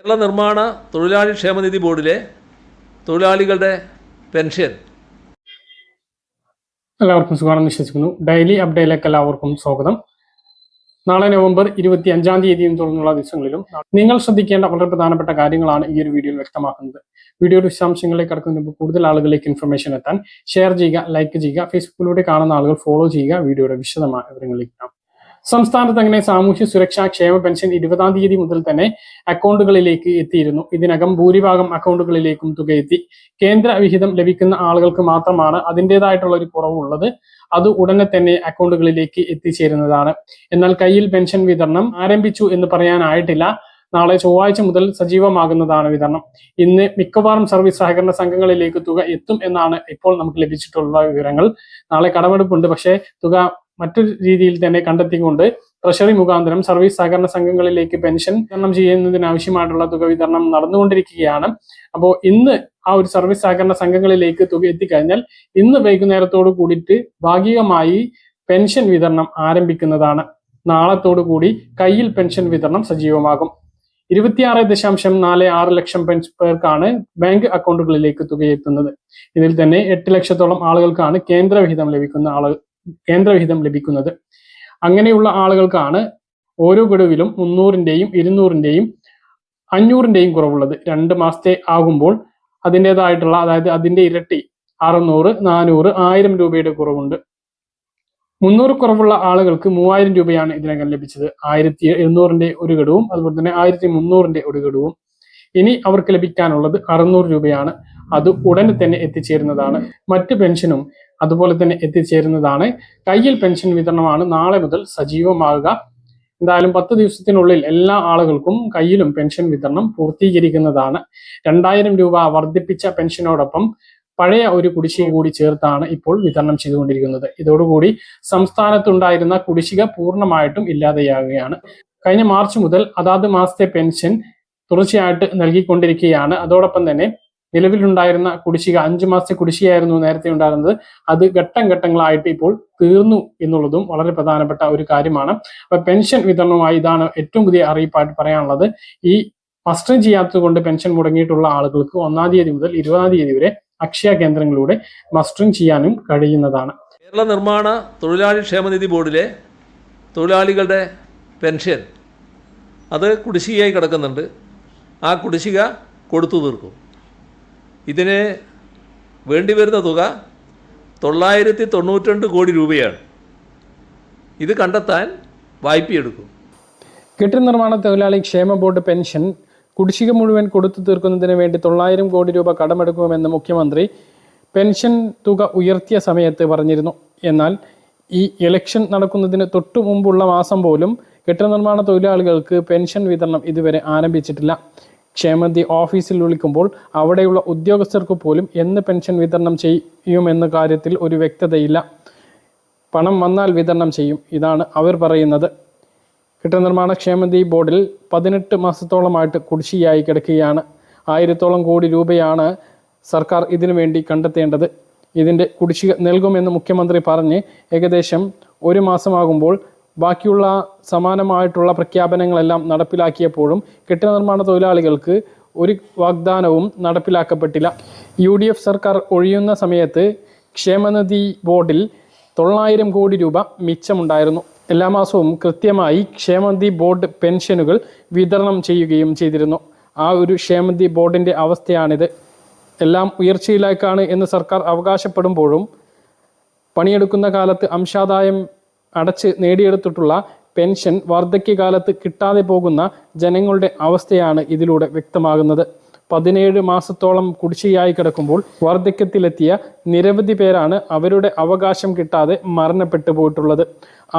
കേരള നിർമ്മാണ തൊഴിലാളി ക്ഷേമനിധി ബോർഡിലെ തൊഴിലാളികളുടെ പെൻഷൻ. എല്ലാവർക്കും സുഖമാണെന്ന് വിശ്വസിക്കുന്നു. ഡെയിലി അപ്ഡേറ്റിലേക്ക് എല്ലാവർക്കും സ്വാഗതം. നാളെ നവംബർ ഇരുപത്തി അഞ്ചാം തീയതിയും തുടർന്നുള്ള ദിവസങ്ങളിലും നിങ്ങൾ ശ്രദ്ധിക്കേണ്ട വളരെ പ്രധാനപ്പെട്ട കാര്യങ്ങളാണ് ഈ ഒരു വീഡിയോയിൽ വ്യക്തമാക്കുന്നത്. വീഡിയോയുടെ വിശദാംശങ്ങളിലേക്ക് കടക്കുന്നതിന് മുമ്പ് കൂടുതൽ ആളുകളിലേക്ക് ഇൻഫർമേഷൻ എത്താൻ ഷെയർ ചെയ്യുക ലൈക്ക് ചെയ്യുക ഫേസ്ബുക്കിലൂടെ കാണുന്ന ആളുകൾ ഫോളോ ചെയ്യുക വീഡിയോയുടെ വിശദമായ വിവരങ്ങളിലേക്ക് സംസ്ഥാനത്ത് അങ്ങനെ സാമൂഹ്യ സുരക്ഷാ ക്ഷേമ പെൻഷൻ ഇരുപതാം തീയതി മുതൽ തന്നെ അക്കൗണ്ടുകളിലേക്ക് എത്തിയിരുന്നു. ഇതിനകം ഭൂരിഭാഗം അക്കൗണ്ടുകളിലേക്കും തുക എത്തി കേന്ദ്ര വിഹിതം ലഭിക്കുന്ന ആളുകൾക്ക് മാത്രമാണ് അതിന്റെതായിട്ടുള്ള ഒരു കുറവുള്ളത് അത് ഉടനെ തന്നെ അക്കൗണ്ടുകളിലേക്ക് എത്തിച്ചേരുന്നതാണ്. എന്നാൽ കയ്യിൽ പെൻഷൻ വിതരണം ആരംഭിച്ചു എന്ന് പറയാനായിട്ടില്ല. നാളെ ചൊവ്വാഴ്ച മുതൽ സജീവമാകുന്നതാണ് വിതരണം. ഇന്ന് മിക്കവാറും സർവീസ് സഹകരണ സംഘങ്ങളിലേക്ക് തുക എത്തും എന്നാണ് ഇപ്പോൾ നമുക്ക് ലഭിച്ചിട്ടുള്ള വിവരങ്ങൾ. നാളെ കടമെടുപ്പുണ്ട്. പക്ഷേ തുക മറ്റൊരു രീതിയിൽ തന്നെ കണ്ടെത്തിക്കൊണ്ട് ട്രഷറി മുഖാന്തരം സർവീസ് സഹകരണ സംഘങ്ങളിലേക്ക് പെൻഷൻ വിതരണം ചെയ്യുന്നതിനാവശ്യമായിട്ടുള്ള തുക വിതരണം നടന്നുകൊണ്ടിരിക്കുകയാണ്. അപ്പോൾ ഇന്ന് ആ ഒരു സർവീസ് സഹകരണ സംഘങ്ങളിലേക്ക് തുക എത്തിക്കഴിഞ്ഞാൽ ഇന്ന് വൈകുന്നേരത്തോട് കൂടിയിട്ട് ഭാഗികമായി പെൻഷൻ വിതരണം ആരംഭിക്കുന്നതാണ്. നാളത്തോടു കൂടി കയ്യിൽ പെൻഷൻ വിതരണം സജീവമാകും. ഇരുപത്തിയാറ് ദശാംശം നാല് ആറ് ലക്ഷം പേർക്കാണ് ബാങ്ക് അക്കൗണ്ടുകളിലേക്ക് തുക എത്തുന്നത്. ഇതിൽ തന്നെ എട്ട് ലക്ഷത്തോളം ആളുകൾക്കാണ് കേന്ദ്രവിഹിതം ലഭിക്കുന്ന ആളുകൾ കേന്ദ്രവിഹിതം ലഭിക്കുന്നത്. അങ്ങനെയുള്ള ആളുകൾക്കാണ് ഓരോ ഗഡുവിലും മുന്നൂറിന്റെയും ഇരുന്നൂറിന്റെയും അഞ്ഞൂറിന്റെയും കുറവുള്ളത്. രണ്ട് മാസത്തെ ആകുമ്പോൾ അതിന്റെതായിട്ടുള്ള അതായത് അതിന്റെ ഇരട്ടി അറുന്നൂറ് നാനൂറ് ആയിരം രൂപയുടെ കുറവുണ്ട്. മുന്നൂറ് കുറവുള്ള ആളുകൾക്ക് മൂവായിരം രൂപയാണ് ഇതിനകം ലഭിച്ചത്. ആയിരത്തി എഴുന്നൂറിന്റെ ഒരു ഗഡുവും അതുപോലെ തന്നെ ആയിരത്തി മുന്നൂറിന്റെ ഒരു ഗഡുവും. ഇനി അവർക്ക് ലഭിക്കാനുള്ളത് അറുന്നൂറ് രൂപയാണ്. അത് ഉടനെ തന്നെ എത്തിച്ചേരുന്നതാണ്. മറ്റ് പെൻഷനും അതുപോലെ തന്നെ എത്തിച്ചേരുന്നതാണ്. കയ്യിൽ പെൻഷൻ വിതരണമാണ്. നാളെ മുതൽ സജീവമാകുക. എന്തായാലും പത്ത് ദിവസത്തിനുള്ളിൽ എല്ലാ ആളുകൾക്കും കയ്യിലും പെൻഷൻ വിതരണം പൂർത്തീകരിക്കുന്നതാണ്. രണ്ടായിരം രൂപ വർദ്ധിപ്പിച്ച പെൻഷനോടൊപ്പം പഴയ ഒരു കുടിശ്ശിക കൂടി ചേർത്താണ് ഇപ്പോൾ വിതരണം ചെയ്തുകൊണ്ടിരിക്കുന്നത്. ഇതോടുകൂടി സംസ്ഥാനത്തുണ്ടായിരുന്ന കുടിശ്ശിക പൂർണമായിട്ടും ഇല്ലാതെയാകുകയാണ്. കഴിഞ്ഞ മാർച്ച് മുതൽ അതാത് മാസത്തെ പെൻഷൻ തുടർച്ചയായിട്ട് നൽകിക്കൊണ്ടിരിക്കുകയാണ്. അതോടൊപ്പം തന്നെ നിലവിലുണ്ടായിരുന്ന കുടിശ്ശിക അഞ്ചു മാസത്തെ കുടിശ്ശികയായിരുന്നു നേരത്തെ ഉണ്ടായിരുന്നത്. അത് ഘട്ടം ഘട്ടങ്ങളായിട്ട് ഇപ്പോൾ തീർന്നു എന്നുള്ളതും വളരെ പ്രധാനപ്പെട്ട ഒരു കാര്യമാണ്. അപ്പൊ പെൻഷൻ വിതരണവുമായി ഇതാണ് ഏറ്റവും പുതിയ അറിയിപ്പായിട്ട് പറയാനുള്ളത്. ഈ മസ്റ്ററിംഗ് ചെയ്യാത്തത് കൊണ്ട് പെൻഷൻ മുടങ്ങിയിട്ടുള്ള ആളുകൾക്ക് ഒന്നാം തീയതി മുതൽ ഇരുപതാം തീയതി വരെ അക്ഷയ കേന്ദ്രങ്ങളിലൂടെ മസ്റ്ററിംഗ് ചെയ്യാനും കഴിയുന്നതാണ്. കേരള നിർമ്മാണ തൊഴിലാളി ക്ഷേമനിധി ബോർഡിലെ തൊഴിലാളികളുടെ പെൻഷൻ അത് കുടിശ്ശികയായി കിടക്കുന്നുണ്ട്. ആ കുടിശ്ശിക കൊടുത്തു തീർക്കും. ഇതിന് വേണ്ടി വരുന്ന തുക തൊള്ളായിരത്തി തൊണ്ണൂറ്റിരണ്ട് കോടി രൂപയാണ്. ഇത് കണ്ടെത്താൻ വായ്പയെടുക്കും കെട്ടിട നിർമ്മാണ തൊഴിലാളി ക്ഷേമ ബോർഡ് പെൻഷൻ കുടിശ്ശിക മുഴുവൻ കൊടുത്തു തീർക്കുന്നതിന് വേണ്ടി തൊള്ളായിരം കോടി രൂപ കടമെടുക്കുമെന്ന് മുഖ്യമന്ത്രി പെൻഷൻ തുക ഉയർത്തിയ സമയത്ത് പറഞ്ഞിരുന്നു. എന്നാൽ ഈ ഇലക്ഷൻ നടക്കുന്നതിന് തൊട്ടു മുമ്പുള്ള മാസം പോലും കെട്ടിട നിർമ്മാണ തൊഴിലാളികൾക്ക് പെൻഷൻ വിതരണം ഇതുവരെ ആരംഭിച്ചിട്ടില്ല. ക്ഷേമനിധി ഓഫീസിൽ വിളിക്കുമ്പോൾ അവിടെയുള്ള ഉദ്യോഗസ്ഥർക്ക് പോലും എന്ന് പെൻഷൻ വിതരണം ചെയ്യുമെന്ന കാര്യത്തിൽ ഒരു വ്യക്തതയില്ല. പണം വന്നാൽ വിതരണം ചെയ്യും ഇതാണ് അവർ പറയുന്നത്. കെട്ടനിർമ്മാണ ക്ഷേമനിധി ബോർഡിൽ പതിനെട്ട് മാസത്തോളമായിട്ട് കുടിശ്ശിയായി കിടക്കുകയാണ്. ആയിരത്തോളം കോടി രൂപയാണ് സർക്കാർ ഇതിനു വേണ്ടി കണ്ടെത്തേണ്ടത്. ഇതിന്റെ കുടിശ്ശിക നൽകുമെന്ന് മുഖ്യമന്ത്രി പറഞ്ഞ് ഏകദേശം ഒരു മാസമാകുമ്പോൾ ബാക്കിയുള്ള സമാനമായിട്ടുള്ള പ്രഖ്യാപനങ്ങളെല്ലാം നടപ്പിലാക്കിയപ്പോഴും കെട്ടിട നിർമ്മാണ തൊഴിലാളികൾക്ക് ഒരു വാഗ്ദാനവും നടപ്പിലാക്കപ്പെട്ടില്ല. യു ഡി എഫ് സർക്കാർ ഒഴിയുന്ന സമയത്ത് ക്ഷേമനിധി ബോർഡിൽ തൊള്ളായിരം കോടി രൂപ മിച്ചമുണ്ടായിരുന്നു. എല്ലാ മാസവും കൃത്യമായി ക്ഷേമനിധി ബോർഡ് പെൻഷനുകൾ വിതരണം ചെയ്യുകയും ചെയ്തിരുന്നു. ആ ഒരു ക്ഷേമനിധി ബോർഡിന്റെ അവസ്ഥയാണിത്. എല്ലാം ഉയർച്ചയിലേക്കാണ് എന്ന് സർക്കാർ അവകാശപ്പെടുമ്പോഴും പണിയെടുക്കുന്ന കാലത്ത് അംശാദായം അടച്ച് നേടിയെടുത്തിട്ടുള്ള പെൻഷൻ വാർദ്ധക്യകാലത്ത് കിട്ടാതെ പോകുന്ന ജനങ്ങളുടെ അവസ്ഥയാണ് ഇതിലൂടെ വ്യക്തമാകുന്നത്. പതിനേഴ് മാസത്തോളം കുടിശ്ശിയായി കിടക്കുമ്പോൾ വാർദ്ധക്യത്തിലെത്തിയ നിരവധി പേരാണ് അവരുടെ അവകാശം കിട്ടാതെ മരണപ്പെട്ടു പോയിട്ടുള്ളത്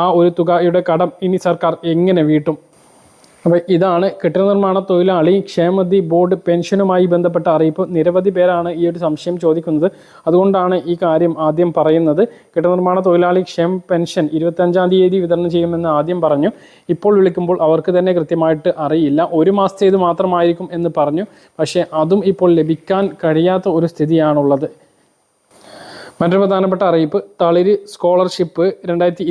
ആ ഒരു തുകയുടെ കടം ഇനി സർക്കാർ എങ്ങനെ വീട്ടും? അപ്പോൾ ഇതാണ് കെട്ടിട നിർമ്മാണ തൊഴിലാളി ക്ഷേമതി ബോർഡ് പെൻഷനുമായി ബന്ധപ്പെട്ട അറിയിപ്പ്. നിരവധി പേരാണ് ഈ ഒരു സംശയം ചോദിക്കുന്നത്. അതുകൊണ്ടാണ് ഈ കാര്യം ആദ്യം പറയുന്നത്. കെട്ടിട നിർമ്മാണ തൊഴിലാളി ക്ഷേമ പെൻഷൻ ഇരുപത്തഞ്ചാം തീയതി വിതരണം ചെയ്യുമെന്ന് ആദ്യം പറഞ്ഞു. ഇപ്പോൾ വിളിക്കുമ്പോൾ അവർക്ക് തന്നെ കൃത്യമായിട്ട് അറിയില്ല. ഒരു മാസത്തെ ഇത് മാത്രമായിരിക്കും എന്ന് പറഞ്ഞു. പക്ഷേ അതും ഇപ്പോൾ ലഭിക്കാൻ കഴിയാത്ത ഒരു സ്ഥിതിയാണുള്ളത്. മറ്റൊരു പ്രധാനപ്പെട്ട അറിയിപ്പ്. തളിര് സ്കോളർഷിപ്പ് രണ്ടായിരത്തി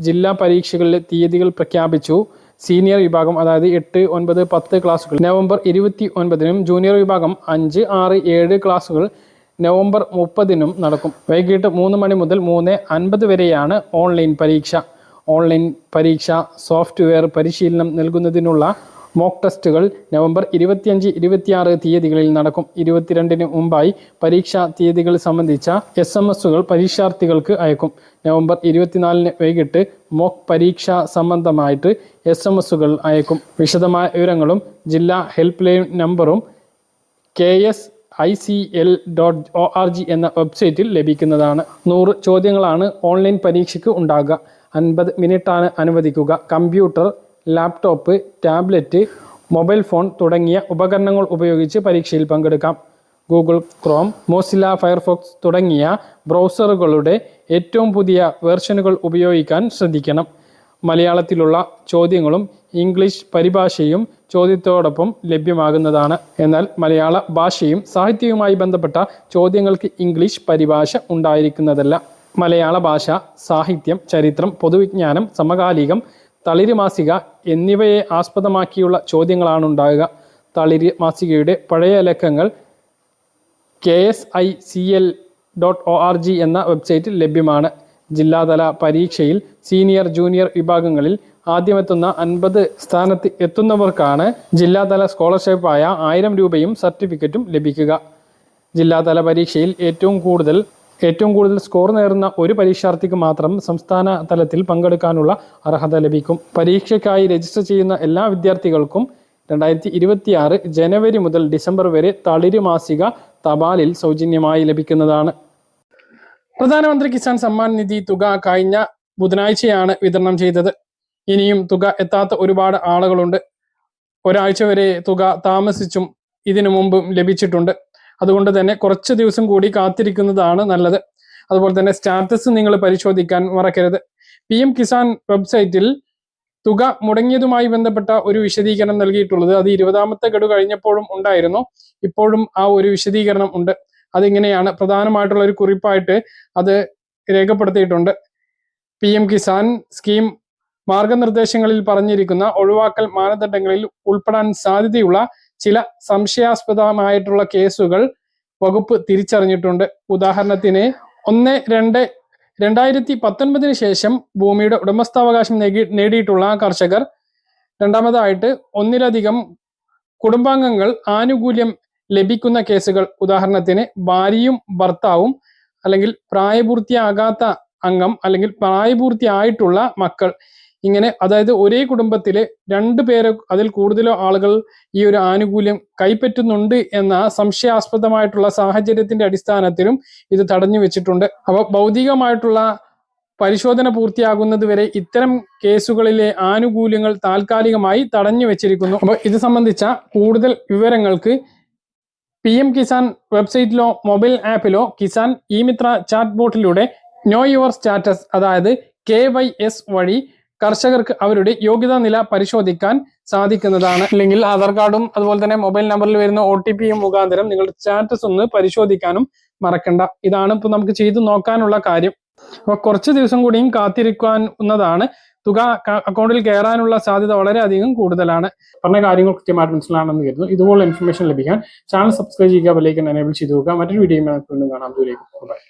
ജില്ലാ പരീക്ഷകളിലെ തീയതികൾ പ്രഖ്യാപിച്ചു. സീനിയർ വിഭാഗം അതായത് എട്ട് ഒൻപത് പത്ത് ക്ലാസ്സുകൾ. നവംബർ ഇരുപത്തി ഒൻപതിനും ജൂനിയർ വിഭാഗം അഞ്ച് ആറ് ഏഴ് ക്ലാസ്സുകൾ നവംബർ മുപ്പതിനും നടക്കും. വൈകിട്ട് മൂന്ന് മണി മുതൽ മൂന്ന് അൻപത് വരെയാണ് ഓൺലൈൻ പരീക്ഷ. ഓൺലൈൻ പരീക്ഷ സോഫ്റ്റ്വെയർ പരിശീലനം നൽകുന്നതിനുള്ള മോക്ക് ടെസ്റ്റുകൾ നവംബർ ഇരുപത്തിയഞ്ച് ഇരുപത്തിയാറ് തീയതികളിൽ നടക്കും. ഇരുപത്തിരണ്ടിന് മുമ്പായി പരീക്ഷാ തീയതികൾ സംബന്ധിച്ച എസ് എം എസുകൾ പരീക്ഷാർത്ഥികൾക്ക് അയക്കും. നവംബർ ഇരുപത്തിനാലിന് വൈകിട്ട് മോക്ക് പരീക്ഷ സംബന്ധമായിട്ട് എസ് എം എസുകൾ അയക്കും. വിശദമായ വിവരങ്ങളും ജില്ലാ ഹെൽപ്പ് ലൈൻ നമ്പറും K S I C L dot O R G എന്ന വെബ്സൈറ്റിൽ ലഭിക്കുന്നതാണ്. നൂറ് ചോദ്യങ്ങളാണ് ഓൺലൈൻ പരീക്ഷയ്ക്ക് ഉണ്ടാകുക. അൻപത് മിനിറ്റാണ് അനുവദിക്കുക. Computer laptop tablet mobile phone തുടങ്ങിയ ഉപകരണങ്ങൾ ഉപയോഗിച്ച് പരീക്ഷയിൽ പങ്കെടുക്കാം. ഗൂഗിൾ ക്രോം മോസില ഫയർഫോക്സ് തുടങ്ങിയ ബ്രൗസറുകളുടെ ഏറ്റവും പുതിയ വേർഷനുകൾ ഉപയോഗിക്കാൻ ശ്രദ്ധിക്കണം. മലയാളത്തിലുള്ള ചോദ്യങ്ങളും ഇംഗ്ലീഷ് പരിഭാഷയും ചോദ്യത്തോടൊപ്പം ലഭ്യമാകുന്നതാണ്. എന്നാൽ മലയാള ഭാഷയും സാഹിത്യവുമായി ബന്ധപ്പെട്ട ചോദ്യങ്ങൾക്ക് ഇംഗ്ലീഷ് പരിഭാഷ ഉണ്ടായിരിക്കുന്നതല്ല. മലയാള ഭാഷ സാഹിത്യം ചരിത്രം പൊതുവിജ്ഞാനം സമകാലികം തളിര് മാസിക എന്നിവയെ ആസ്പദമാക്കിയുള്ള ചോദ്യങ്ങളാണ് ഉണ്ടാകുക തളിര് മാസികയുടെ പഴയ ലക്കങ്ങൾ K S I C L dot O R G എന്ന വെബ്സൈറ്റിൽ ലഭ്യമാണ്. ജില്ലാതല പരീക്ഷയിൽ സീനിയർ ജൂനിയർ വിഭാഗങ്ങളിൽ ആദ്യമെത്തുന്ന അൻപത് സ്ഥാനത്ത് എത്തുന്നവർക്കാണ് ജില്ലാതല സ്കോളർഷിപ്പായ ആയിരം രൂപയും സർട്ടിഫിക്കറ്റും ലഭിക്കുക. ജില്ലാതല പരീക്ഷയിൽ ഏറ്റവും കൂടുതൽ ഏറ്റവും കൂടുതൽ സ്കോർ നേടുന്ന ഒരു പരീക്ഷാർത്ഥിക്ക് മാത്രം സംസ്ഥാന തലത്തിൽ പങ്കെടുക്കാനുള്ള അർഹത ലഭിക്കും. പരീക്ഷയ്ക്കായി രജിസ്റ്റർ ചെയ്യുന്ന എല്ലാ വിദ്യാർത്ഥികൾക്കും രണ്ടായിരത്തി ഇരുപത്തിയാറ് ജനുവരി മുതൽ ഡിസംബർ വരെ തളിര് മാസിക തപാലിൽ സൗജന്യമായി ലഭിക്കുന്നതാണ്. പ്രധാനമന്ത്രി കിസാൻ സമ്മാൻ നിധി തുക കഴിഞ്ഞ ബുധനാഴ്ചയാണ് വിതരണം ചെയ്തത്. ഇനിയും തുക എത്താത്ത ഒരുപാട് ആളുകളുണ്ട്. ഒരാഴ്ച വരെ തുക താമസിച്ചും ഇതിനു മുമ്പും ലഭിച്ചിട്ടുണ്ട്. അതുകൊണ്ട് തന്നെ കുറച്ച് ദിവസം കൂടി കാത്തിരിക്കുന്നതാണ് നല്ലത്. അതുപോലെ തന്നെ സ്റ്റാറ്റസ് നിങ്ങൾ പരിശോധിക്കാൻ മറക്കരുത്. പി എം കിസാൻ വെബ്സൈറ്റിൽ തുക മുടങ്ങിയതുമായി ബന്ധപ്പെട്ട ഒരു വിശദീകരണം നൽകിയിട്ടുള്ളത് അത് ഇരുപതാമത്തെ ഗഡു കഴിഞ്ഞപ്പോഴും ഉണ്ടായിരുന്നു. ഇപ്പോഴും ആ ഒരു വിശദീകരണം ഉണ്ട്. അതിങ്ങനെയാണ് പ്രധാനമായിട്ടുള്ള ഒരു കുറിപ്പായിട്ട് അത് രേഖപ്പെടുത്തിയിട്ടുണ്ട്. പി എം കിസാൻ സ്കീം മാർഗനിർദ്ദേശങ്ങളിൽ പറഞ്ഞിരിക്കുന്ന ഒഴിവാക്കൽ മാനദണ്ഡങ്ങളിൽ ഉൾപ്പെടാൻ സാധ്യതയുള്ള ചില സംശയാസ്പദമായിട്ടുള്ള കേസുകൾ വകുപ്പ് തിരിച്ചറിഞ്ഞിട്ടുണ്ട്. ഉദാഹരണത്തിന് ഒന്ന് രണ്ട് രണ്ടായിരത്തി പത്തൊൻപതിന് ശേഷം ഭൂമിയുടെ ഉടമസ്ഥാവകാശം നേടി നേടിയിട്ടുള്ള കർഷകർ. രണ്ടാമതായിട്ട് ഒന്നിലധികം കുടുംബാംഗങ്ങൾ ആനുകൂല്യം ലഭിക്കുന്ന കേസുകൾ. ഉദാഹരണത്തിന് ഭാര്യയും ഭർത്താവും അല്ലെങ്കിൽ പ്രായപൂർത്തിയാകാത്ത അംഗം അല്ലെങ്കിൽ പ്രായപൂർത്തിയായിട്ടുള്ള മക്കൾ. ഇങ്ങനെ അതായത് ഒരേ കുടുംബത്തിലെ രണ്ട് പേര് അതിൽ കൂടുതലോ ആളുകൾ ഈ ഒരു ആനുകൂല്യം കൈപ്പറ്റുന്നുണ്ട് എന്ന സംശയാസ്പദമായിട്ടുള്ള സാഹചര്യത്തിന്റെ അടിസ്ഥാനത്തിലും ഇത് തടഞ്ഞു വെച്ചിട്ടുണ്ട്. അപ്പോൾ ഭൗതികമായിട്ടുള്ള പരിശോധന പൂർത്തിയാകുന്നത് വരെ ഇത്തരം കേസുകളിലെ ആനുകൂല്യങ്ങൾ താൽക്കാലികമായി തടഞ്ഞു വെച്ചിരിക്കുന്നു. അപ്പോൾ ഇത് സംബന്ധിച്ച കൂടുതൽ വിവരങ്ങൾക്ക് പി എം കിസാൻ വെബ്സൈറ്റിലോ മൊബൈൽ ആപ്പിലോ കിസാൻ ഇ മിത്ര ചാറ്റ് ബോട്ടിലൂടെ നോ യുവർ സ്റ്റാറ്റസ് അതായത് കെ വൈ എസ് വഴി കർഷകർക്ക് അവരുടെ യോഗ്യതാ നില പരിശോധിക്കാൻ സാധിക്കുന്നതാണ്. അല്ലെങ്കിൽ ആധാർ കാർഡും അതുപോലെ തന്നെ മൊബൈൽ നമ്പറിൽ വരുന്ന ഒ ടി പിയും മുഖാന്തരം നിങ്ങളുടെ സ്റ്റാറ്റസ് ഒന്ന് പരിശോധിക്കാനും മറക്കണ്ട. ഇതാണ് ഇപ്പൊ നമുക്ക് ചെയ്തു നോക്കാനുള്ള കാര്യം. അപ്പൊ കുറച്ച് ദിവസം കൂടിയും കാത്തിരിക്കാവുന്നതാണ് തുക അക്കൗണ്ടിൽ കയറാനുള്ള സാധ്യത വളരെയധികം കൂടുതലാണ്. പറഞ്ഞ കാര്യങ്ങൾ കൃത്യമായിട്ട് മനസ്സിലാണെന്ന് കരുതുന്നു. ഇതുപോലെ ഇൻഫർമേഷൻ ലഭിക്കാൻ ചാനൽ സബ്സ്ക്രൈബ് ചെയ്യുക ബെല്ലൈക്കൻ എനേബിൾ ചെയ്തു നോക്കുക മറ്റൊരു വീഡിയോ കാണാം. ദൂരേക്ക് ബൈ